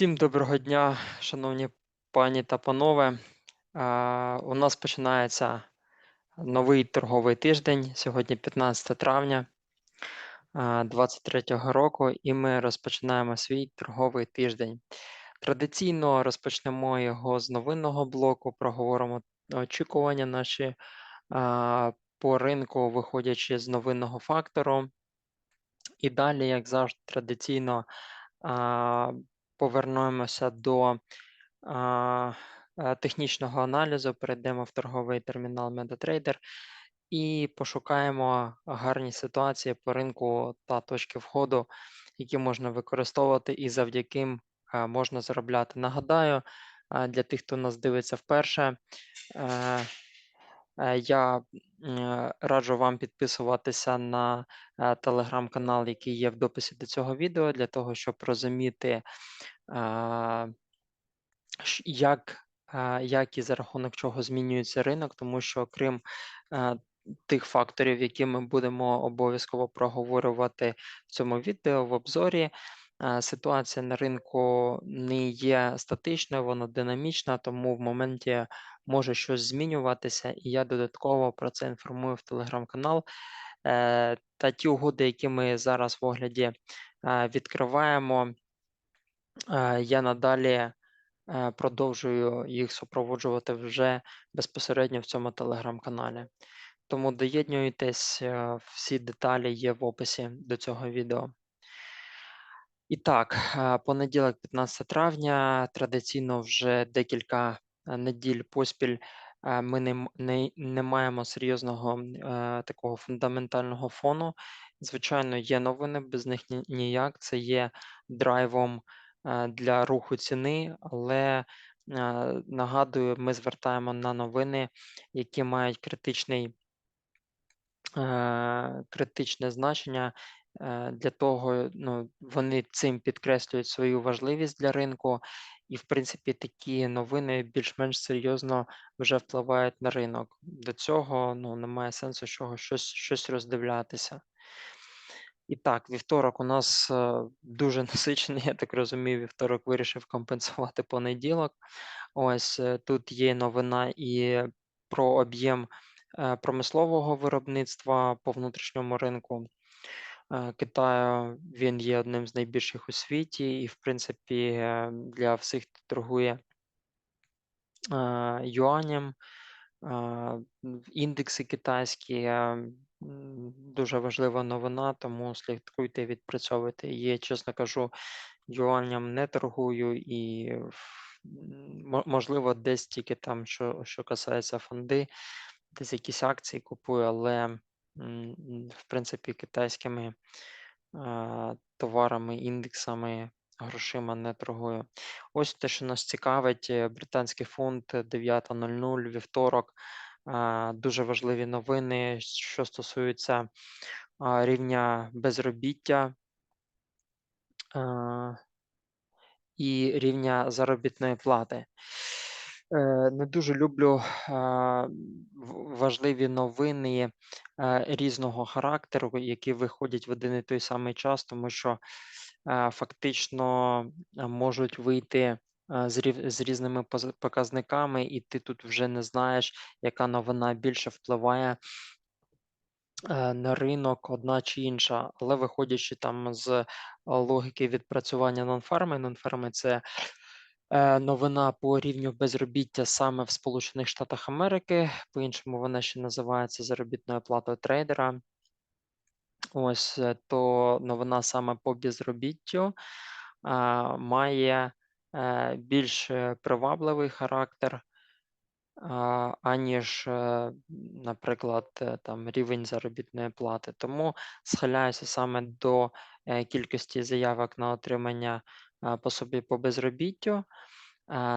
Всім доброго дня, шановні пані та панове. У нас починається новий торговий тиждень. Сьогодні 15 травня 2023 року, і ми розпочинаємо свій торговий тиждень. Традиційно розпочнемо його з новинного блоку. Проговоримо очікування наші по ринку, виходячи з новинного фактору. І далі, як завжди, традиційно повернемося до а, е, технічного аналізу, перейдемо в торговий термінал MetaTrader і пошукаємо гарні ситуації по ринку та точки входу, які можна використовувати і завдяки можна заробляти. Нагадаю, а, для тих, хто нас дивиться вперше. Е, я е, раджу вам підписуватися на е, телеграм-канал, який є в дописі до цього відео, для того, щоб розуміти, як, як і за рахунок чого змінюється ринок, тому що крім а, тих факторів, які ми будемо обов'язково проговорювати в цьому відео в обзорі. Ситуація на ринку не є статичною, вона динамічна, тому в моменті може щось змінюватися, і я додатково про це інформую в телеграм-канал. Е, Та ті угоди, які ми зараз в огляді відкриваємо, я надалі е, продовжую їх супроводжувати вже безпосередньо в цьому телеграм-каналі. Тому доєднуйтесь, е, всі деталі є в описі до цього відео. І так, понеділок, 15 травня, традиційно вже декілька неділь поспіль ми не, не, не маємо серйозного такого фундаментального фону. Звичайно, є новини, без них ніяк. Це є драйвом для руху ціни, але нагадую, ми звертаємо на новини, які мають критичний критичне значення для того, ну, вони цим підкреслюють свою важливість для ринку, і, в принципі, такі новини більш-менш серйозно вже впливають на ринок. До цього ну, немає сенсу чого щось, щось роздивлятися. І так, вівторок у нас е, дуже насичений, я так розумію, вівторок вирішив компенсувати понеділок. Ось е, тут є новина і про об'єм е, промислового виробництва по внутрішньому ринку. Е, Китаю він є одним з найбільших у світі, і, в принципі, е, для всіх, хто торгує е, юанем, індекси китайські. Дуже важлива новина, тому слідкуйте, відпрацьовуйте. Є, чесно кажу, юаням не торгую і можливо десь тільки там, що, що касається фонди, десь якісь акції купую, але в принципі китайськими товарами, індексами, грошима не торгую. Ось те, що нас цікавить, е, британський фунт е, 9.00, вівторок. Дуже важливі новини, що стосуються рівня безробіття і рівня заробітної плати. Е, Не дуже люблю важливі новини е, різного характеру, які виходять в один і той самий час, тому що е, фактично можуть вийти з різними показниками, і ти тут вже не знаєш, яка новина більше впливає на ринок, одна чи інша. Але виходячи там з логіки відпрацювання нонфарми, нонфарми це новина по рівню безробіття саме в Сполучених Штатах Америки. По-іншому вона ще називається заробітною платою трейдера. Ось е, то новина саме по безробіттю має е, більш е, привабливий характер, аніж, е, наприклад, е, там рівень заробітної плати. Тому схиляюся саме до е, кількості заявок на отримання е, пособі по безробіттю.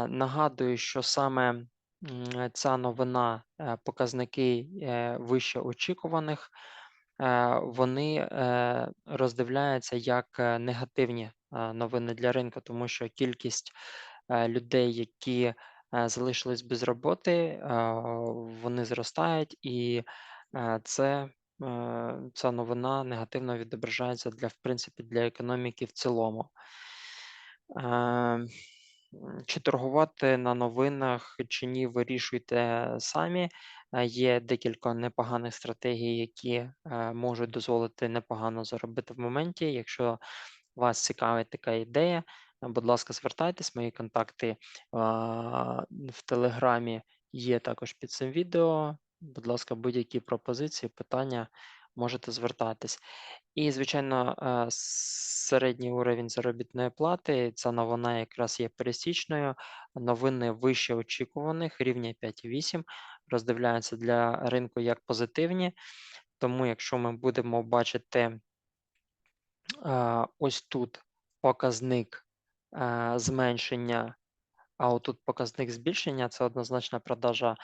Нагадую, що саме ця новина, е, показники е, вище очікуваних, е, вони роздивляються як негативні новини для ринку, тому що кількість людей, які залишились без роботи, вони зростають, і це. Ця новина негативно відображається для в принципі для економіки в цілому. Чи торгувати на новинах, чи ні, вирішуйте самі. Є декілька непоганих стратегій, які е, можуть дозволити непогано заробити в моменті. Якщо вас цікавить така ідея, будь ласка, звертайтесь. Мої контакти в Телеграмі є також під цим відео. Будь ласка, будь-які пропозиції, питання можете звертатись. І, звичайно, е, середній уровень заробітної плати. Ця новина якраз є пересічною. Новини вище очікуваних, рівня 5,8, роздивляються для ринку як позитивні. Тому, якщо ми будемо бачити е, ось тут показник е, зменшення, а отут показник збільшення, це однозначно продажа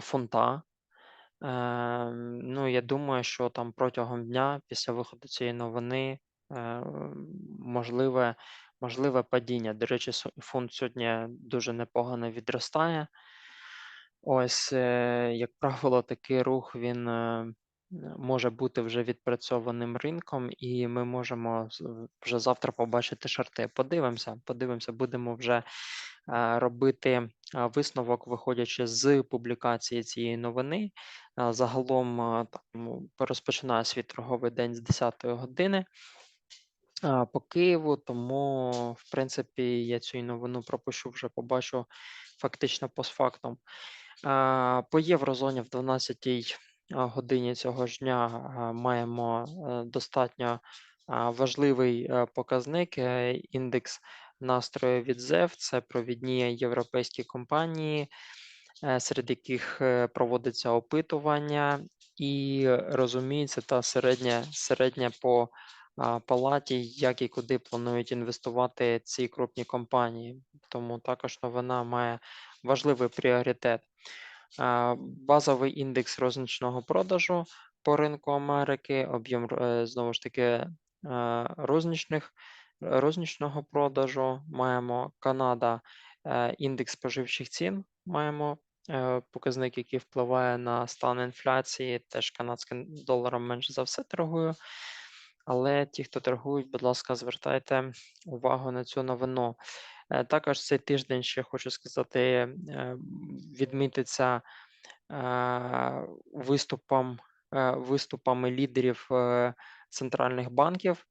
фунта. Ем, ну, я думаю, що там протягом дня після виходу цієї новини е, можливе, можливе падіння. До речі, фунт сьогодні дуже непогано відростає. Ось, е, як правило, такий рух він е, може бути вже відпрацьованим ринком, і ми можемо вже завтра побачити шарти. Подивимося, подивимося, будемо вже е, робити е, висновок, виходячи з публікації цієї новини. Загалом там, ну, розпочинає свій торговий день з 10-ї години по Києву, тому, в принципі, я цю новину пропущу, вже побачу фактично постфактум. Е, По єврозоні в 12 годині цього ж дня маємо е, достатньо важливий е, показник е, індекс настрою від ЗЕВ. Це провідні європейські компанії, серед яких е, проводиться опитування, і розуміється та середня, середня по палаті, як і куди планують інвестувати ці крупні компанії. Тому також новина має важливий пріоритет. Базовий індекс розничного продажу по ринку Америки, об'єм е, знову ж таки е, розничних, розничного продажу. Маємо Канада, е, індекс споживчих цін. Маємо е, показник, який впливає на стан інфляції. Теж канадським доларом менше за все торгую. Але ті, хто торгують, будь ласка, звертайте увагу на цю новину. Е, Також цей тиждень ще хочу сказати, е, відмітиться е, виступом, е, виступами лідерів е, центральних банків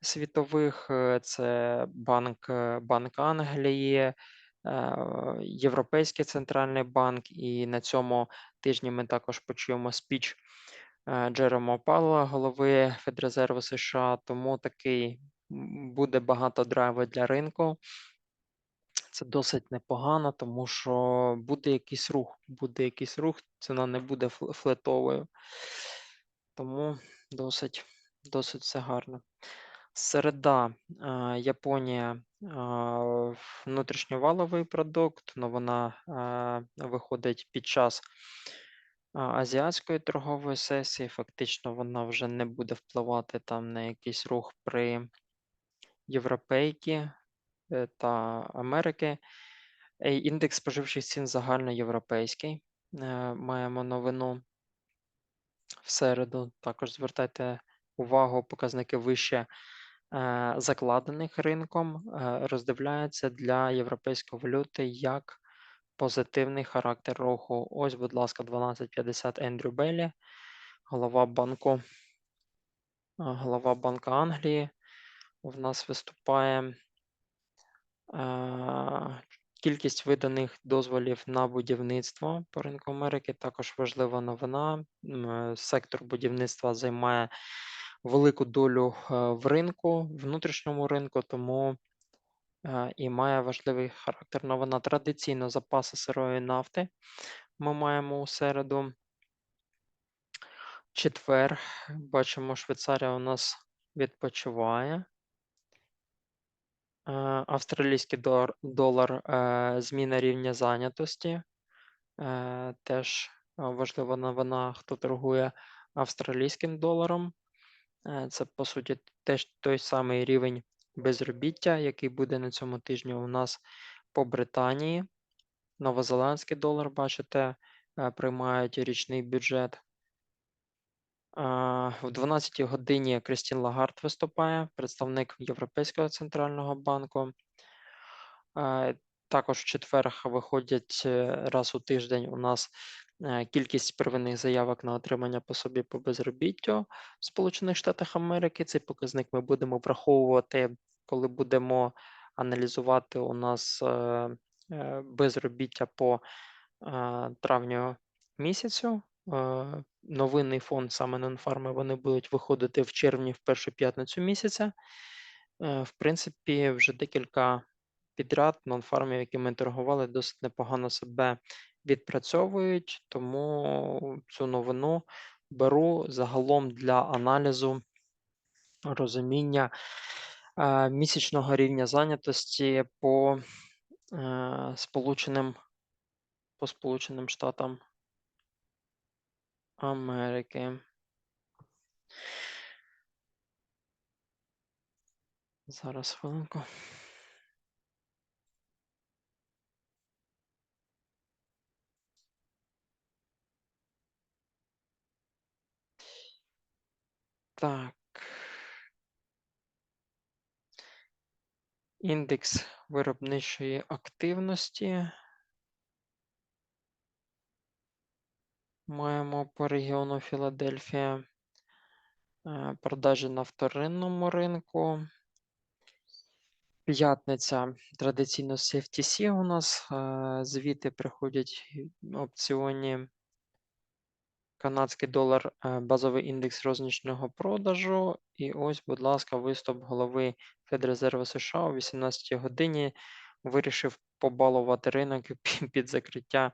світових. Е, Це Банк, е, Банк Англії, е, Європейський центральний банк, і на цьому тижні ми також почуємо спіч е, Джерома Павла, голови Федрезерву США. Тому такий буде багато драйву для ринку. Це досить непогано, тому що буде якийсь рух, буде якийсь рух, ціна не буде флетовою. Тому досить, досить все гарно. Середа, Японія, внутрішньоваловий продукт, але вона виходить під час азіатської торгової сесії. Фактично вона вже не буде впливати там на якийсь рух при європейки е, та Америки. Індекс споживчих цін загальноєвропейський. Е, Маємо новину в середу. Також звертайте увагу, показники вище закладених ринком е, роздивляються для європейської валюти як позитивний характер руху. Ось, будь ласка, 1250 Ендрю Беллі, голова банку, е, голова Банку Англії. В нас виступає е, кількість виданих дозволів на будівництво по ринку Америки. Також важлива новина. Е, Сектор будівництва займає велику долю е, в ринку, внутрішньому ринку, тому е, і має важливий характер. Новина традиційно запаси сирої нафти. Ми маємо у середу. Четвер. Бачимо, Швейцарія у нас відпочиває. Е, Австралійський долар, зміна рівня зайнятості. Теж важлива новина, хто торгує австралійським доларом. Е, Це, по суті, теж той самий рівень безробіття, який буде на цьому тижні у нас по Британії. Новозеландський долар, бачите, е, приймають річний бюджет. В 12 годині Крістін Лагард виступає, представник Європейського центрального банку. Е, також в четвер виходять е, раз у тиждень у нас е, кількість первинних заявок на отримання пособі по безробіттю в Сполучених Штатах Америки. Цей показник ми будемо враховувати, коли будемо аналізувати у нас безробіття по травню місяцю. Новинний фонд саме Нонфарми вони будуть виходити в червні в першу п'ятницю місяця. В принципі, вже декілька підряд нонфармів, які ми торгували, досить непогано себе відпрацьовують, тому цю новину беру загалом для аналізу розуміння е, місячного рівня зайнятості по е, Сполученим по Сполученим Штатам Америки. Зараз хвилинку. Так. Індекс виробничої активності. Маємо по регіону Філадельфія е, продажі на вторинному ринку. П'ятниця традиційно з CFTC у нас. Е, звіти приходять опціоні канадський долар, е, базовий індекс рознічного продажу. І ось, будь ласка, виступ голови Федрезерву США о 18 годині вирішив побалувати ринок під закриття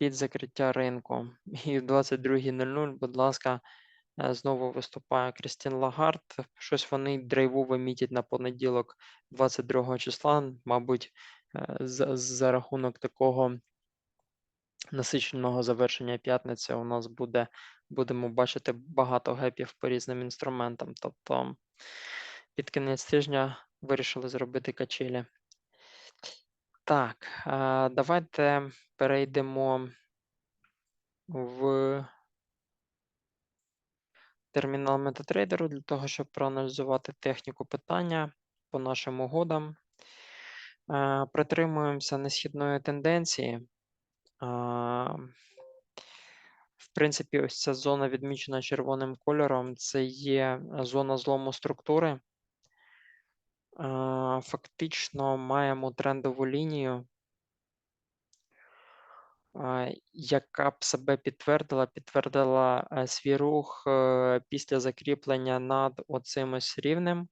під закриття ринку. І в 22.00, будь ласка, е, знову виступає Крістін Лагард. Щось вони драйвово мітять на понеділок, 22 числа, мабуть, е, за, за рахунок такого насиченого завершення п'ятниці у нас буде, будемо бачити багато гепів по різним інструментам. Тобто під кінець тижня вирішили зробити качелі. Так, давайте перейдемо в термінал MetaTrader для того, щоб проаналізувати техніку питання по нашим угодам. Притримуємося несхідної тенденції. В принципі, ось ця зона відмічена червоним кольором. Це є зона злому структури. Фактично маємо трендову лінію, яка б себе підтвердила, підтвердила е, свій рух е, після закріплення над оцим ось рівнем.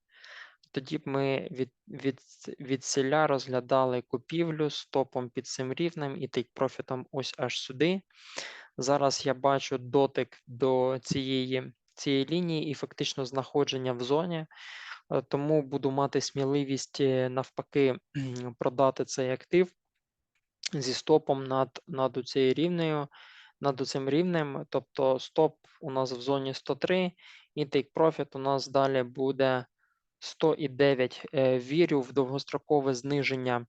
Тоді б ми від від, від селя розглядали купівлю стопом під цим рівнем і тейк-профітом ось аж сюди. Зараз я бачу дотик до цієї цієї лінії і фактично знаходження в зоні, е, тому буду мати сміливість е, навпаки продати цей актив зі стопом над над цією рівнею, над цим рівнем. Тобто стоп у нас в зоні 103, і тейк-профіт у нас далі буде 109. Е, вірю в довгострокове зниження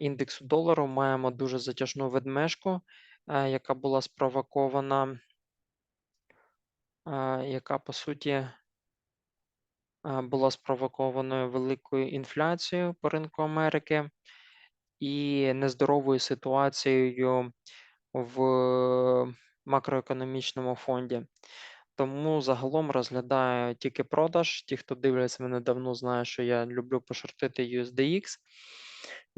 індексу долару. Маємо дуже затяжну ведмежку, е, яка була спровокована, яка по суті була спровокованою великою інфляцією по ринку Америки і нездоровою ситуацією в макроекономічному фонді. Тому загалом розглядаю тільки продаж. Ті, хто дивляться мене давно, знає, що я люблю пошортити USDX.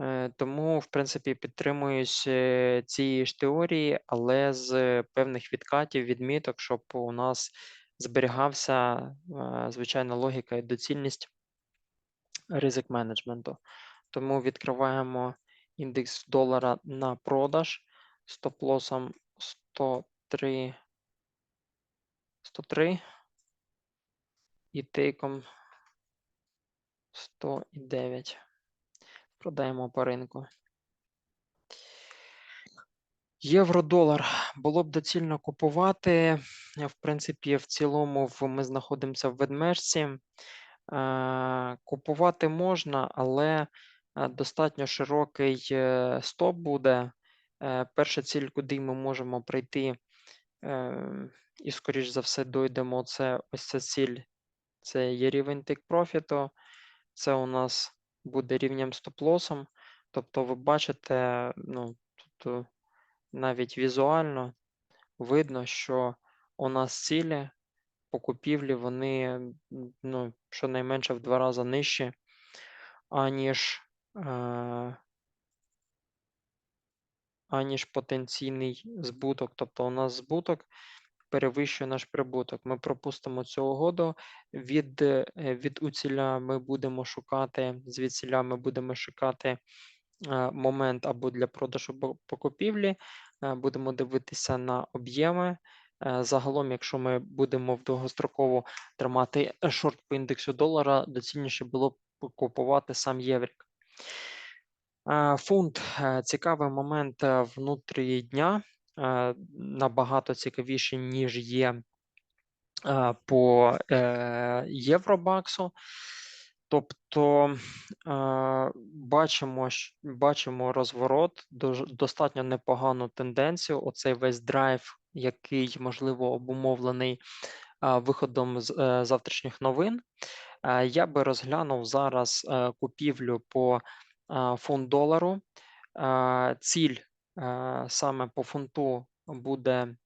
Е, тому, в принципі, підтримуюсь е, цієї ж теорії, але з певних відкатів, відміток, щоб у нас зберігався е, звичайна логіка і доцільність ризик менеджменту. Тому відкриваємо індекс долара на продаж стоп-лосом 103. 103 і тейком 109. Продаємо по ринку. Євро-долар було б доцільно купувати. В принципі, в цілому ми знаходимося в ведмежці. Купувати можна, але е, достатньо широкий е, стоп буде. Е, перша ціль, куди ми можемо прийти і, скоріш за все, дойдемо. Це ось ця ціль. Це є рівень тик профіту. Це у нас буде рівнем стоп-лосом. Тобто, ви бачите, ну, тут навіть візуально видно, що у нас цілі по купівлі вони ну, щонайменше в два рази нижчі, аніж, е, аніж потенційний збуток. Тобто у нас збуток перевищує наш прибуток. Ми пропустимо цю угоду. Від, е, від уціля ми будемо шукати, звідсіля ми будемо шукати е, момент або для продажу бо- по. Е, Будемо дивитися на об'єми. Загалом, якщо ми будемо в довгостроково тримати шорт по індексу долара, доцільніше було б купувати сам єврік. Е, Фунт е, цікавий момент е, внутрі дня, набагато цікавіший, ніж є по Євробаксу. Тобто бачимо, бачимо розворот, достатньо непогану тенденцію. Оцей весь драйв, який можливо обумовлений виходом з завтрашніх новин. Я би розглянув зараз купівлю по фунт долару. Ціль саме по фунту буде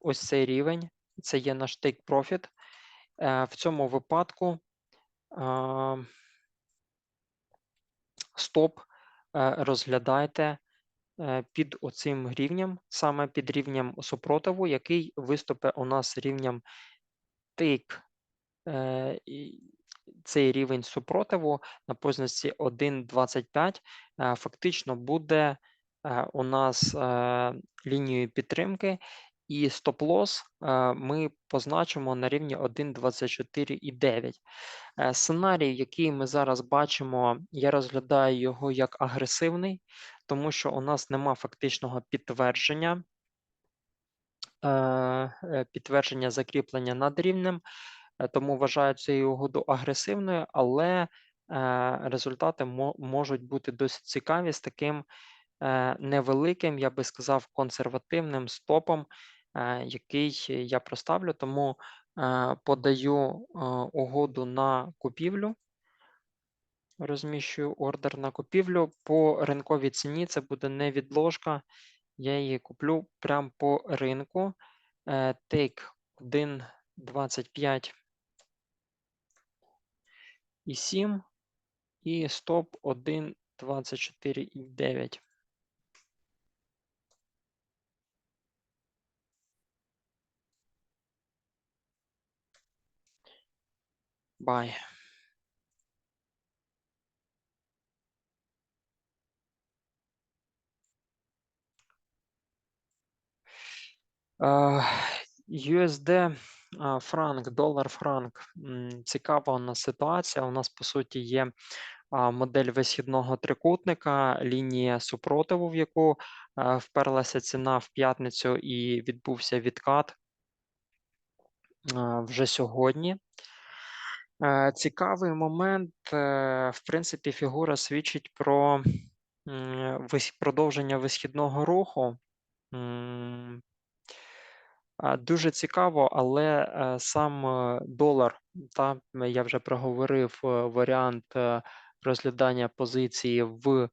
ось цей рівень. Це є наш take profit. Е, В цьому випадку стоп е, розглядайте е, під оцим рівнем, саме під рівнем супротиву, який виступить у нас рівнем take. Цей рівень супротиву на позначці 1.25 е, фактично буде е, у нас е, лінією підтримки, і стоп-лосс е, ми позначимо на рівні 1.24,9. Е, Сценарій, який ми зараз бачимо, я розглядаю його як агресивний, тому що у нас нема фактичного підтвердження, підтвердження закріплення над рівнем, тому вважаю цю угоду агресивною, але е, результати можуть бути досить цікаві з таким е, невеликим, я би сказав, консервативним стопом, е, який я проставлю. Тому е, подаю е, угоду на купівлю. Розміщую ордер на купівлю. По ринковій ціні це буде не відложка. Я її куплю прямо по ринку. Е, Take 1,25 і 7 і стоп 1,24,9. Buy. Е, USD, а, франк, долар, франк. Цікава у нас ситуація. У нас, по суті, є модель висхідного трикутника, лінія супротиву, в яку е, вперлася ціна в п'ятницю і відбувся відкат вже сьогодні. Е, Цікавий момент, е, в принципі, фігура свідчить про продовження висхідного руху. Дуже цікаво, але е, сам е, долар, та я вже проговорив е, варіант розглядання позиції в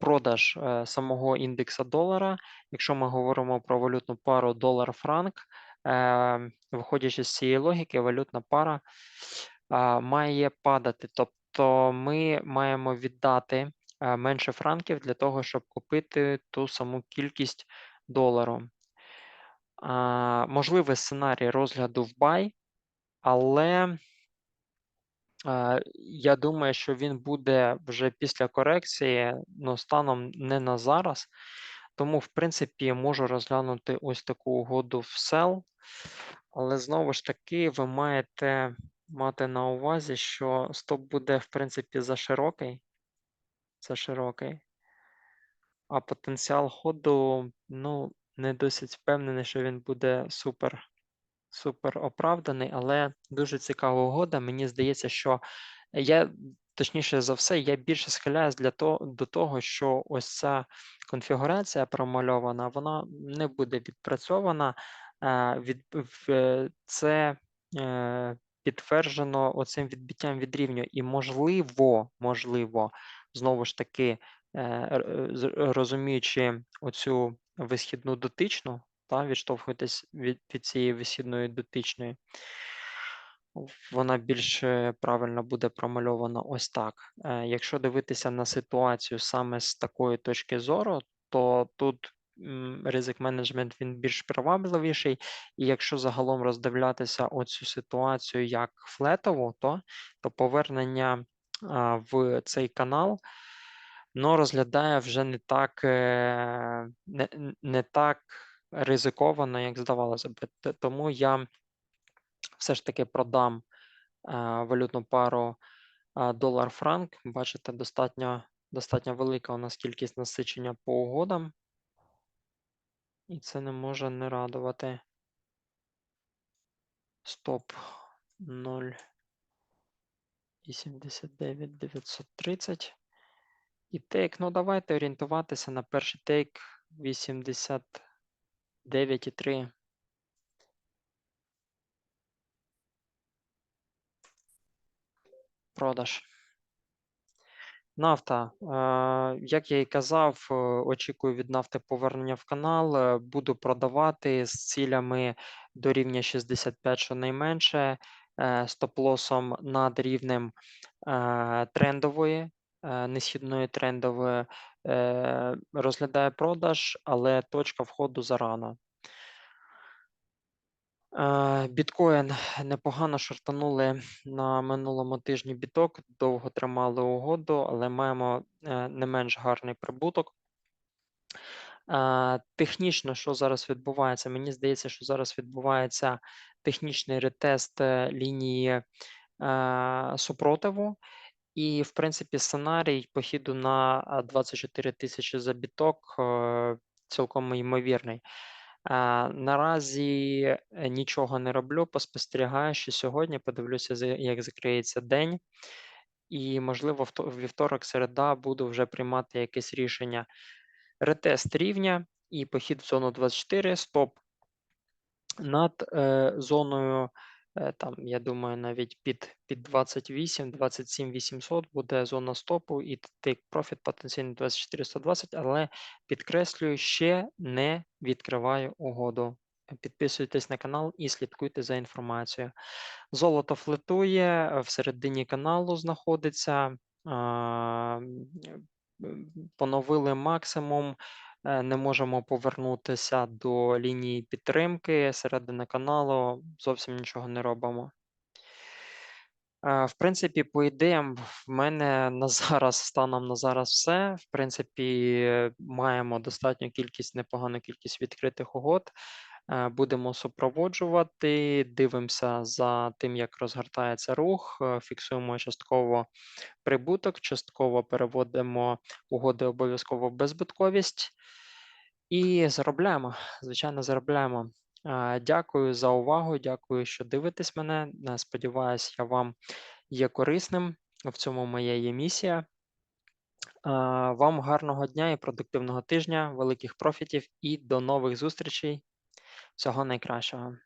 продаж самого індекса долара. Якщо ми говоримо про валютну пару долар-франк, виходячи з цієї логіки, валютна пара має падати. Тобто ми маємо віддати менше франків для того, щоб купити ту саму кількість долару. Можливий сценарій розгляду в бай, але я думаю, що він буде вже після корекції, ну, станом не на зараз. Тому, в принципі, можу розглянути ось таку угоду в sell. Але знову ж таки, ви маєте мати на увазі, що стоп буде, в принципі, за широкий. За широкий. А потенціал ходу, ну, не досить впевнений, що він буде супер, супер оправданий, але дуже цікава угода. Мені здається, що я, точніше за все, я більше схиляюсь для того, до того, що ось ця конфігурація промальована, вона не буде відпрацьована. Е, від, в- це е, підтверджено оцим відбиттям від рівня. І можливо, можливо, знову ж таки, е, е, розуміючи оцю висхідну дотичну, та, відштовхуєтесь від, від цієї висхідної дотичної, вона більш правильно буде промальована ось так. Е, Якщо дивитися на ситуацію саме з такої точки зору, то тут ризик менеджмент він більш привабливіший. І якщо загалом роздивлятися оцю ситуацію як флетову, то, то повернення в цей канал ну, розглядає вже не так, е, не, не так ризиковано, як здавалося б. Тому я все ж таки продам е, валютну пару е, долар-франк. Бачите, достатньо, достатньо велика у нас кількість насичення по угодам. І це не може не радувати. Стоп 0,89 930. І тейк, ну давайте орієнтуватися на перший тейк 89,3. Продаж. Нафта. Е, Як я і казав, е, очікую від нафти повернення в канал. е, Буду продавати з цілями до рівня 65 щонайменше, стоп-лосом над рівнем трендової, несхідної трендової. Е, Розглядає продаж, але точка входу зарано. Е, Біткоін непогано шортанули на минулому тижні біток, довго тримали угоду, але маємо е, не менш гарний прибуток. Е, Технічно, що зараз відбувається? Мені здається, що зараз відбувається технічний ретест е, лінії е, супротиву. І, в принципі, сценарій похіду на 24 тисячі за біток е, цілком ймовірний. Наразі е, нічого не роблю, поспостерігаю, що сьогодні подивлюся, як закриється день, і, можливо, в вівторок, середа буду вже приймати якесь рішення. Ретест рівня і похід в зону 24, стоп над е, зоною, там, я думаю, навіть під, під 28, 27 800 буде зона стопу і take profit потенційно 24 120, але підкреслюю, ще не відкриваю угоду. Підписуйтесь на канал і слідкуйте за інформацією. Золото флетує, е, всередині каналу знаходиться. Поновили максимум, е, не можемо повернутися до лінії підтримки. середини каналу зовсім нічого не робимо. Е, В принципі, по ідеям, в мене на зараз, станом на зараз все. В принципі, е, маємо достатню кількість, непогану кількість відкритих угод. Е, Будемо супроводжувати, дивимося за тим, як розгортається рух, е, фіксуємо частково прибуток, частково переводимо угоди обов'язково в беззбитковість і заробляємо. Звичайно, заробляємо. Е, Дякую за увагу. Дякую, що дивитесь мене. Сподіваюсь, я вам є корисним. В цьому моя є місія. Вам гарного дня і продуктивного тижня, великих профітів і до нових зустрічей. Всього найкращого.